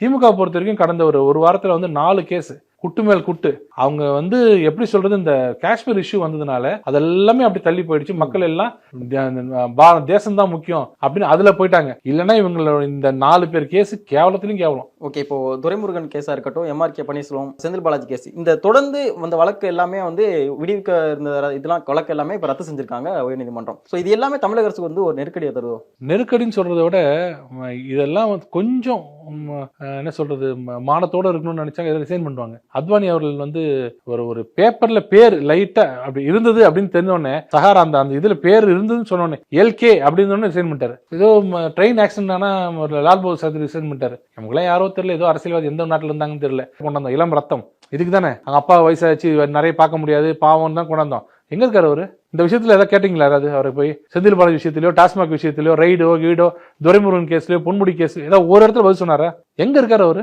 திமுக பொறுத்த வரைக்கும் கடந்த ஒரு ஒரு வாரத்துல வந்து நாலு கேஸ். குட்டு மேல் குட்டு. அவங்க வந்து எப்படி சொல்றது இந்த காஷ்மீர் இஷ்யூ வந்ததுனால அதெல்லாமே அப்படி தள்ளி போயிடுச்சு. மக்கள் எல்லாம் தேசம் தான் முக்கியம் அப்படின்னு அதுல போயிட்டாங்க. இல்லைன்னா இவங்களோட இந்த நாலு பேர் கேஸ் கேவலத்திலும் கேவலம். ஓகே இப்போ துரைமுருகன் கேஸா இருக்கட்டும் எம்ஆர்கே பன்னீர்செல்வம் செந்தில் பாலாஜி கேஸ். இந்த தொடர்ந்து வந்த வழக்கு எல்லாமே வந்து விடுவிக்க இருந்த இதெல்லாம் வழக்கு எல்லாமே இப்ப ரத்து செஞ்சிருக்காங்க உயர்நீதிமன்றம். ஸோ இது எல்லாமே தமிழக அரசுக்கு வந்து ஒரு நெருக்கடியை தருதோ? நெருக்கடின்னு சொல்றதை விட இதெல்லாம் கொஞ்சம் என்ன சொல்றது மானத்தோட இருக்கணும்னு நினைச்சாங்க இதை ரிசைன் பண்ணுவாங்க. அத்வானி அவர்கள் வந்து ஒரு ஒரு பேப்பர்ல பேர் லைட்டா அப்படி இருந்தது அப்படின்னு தெரிஞ்சோடனே சஹாரா அந்த அந்த இதுல பேர் இருந்ததுன்னு சொன்னோடனே எல்கே அப்படின்னு ரிசைன் பண்ணிட்டாரு. ஏதோ ட்ரெயின் ஆக்சிடென்ட் ஆனா ஒரு லால் பகதூர் சாஸ்திரி ரிசைன் பண்ணிட்டாரு. நமக்குலாம் யாரோ தெரியல ஏதோ அரசியல்வாதி எந்த நாட்டுல இருந்தாங்கன்னு தெரியல. கொண்டாந்தோம் இளம் ரத்தம். இதுக்கு தானே அவங்க அப்பா வயசாச்சு நிறைய பார்க்க முடியாது பாவம் தான் கொண்டாந்தோம். எங்க இருக்காரு அவரு? இந்த விஷயத்துல ஏதாவது கேட்டீங்களா அதாவது அவரை போய் செந்தில் பாலாஜி விஷயத்திலயோ டாஸ்மாக் விஷயத்திலயோ ரைடோ கீடோ துரைமுருகன் கேஸ்லயோ பொன்முடி கேஸ் ஏதாவது ஒரு இடத்துல பதில் சொன்னாரா? எங்க இருக்காரு அவரு?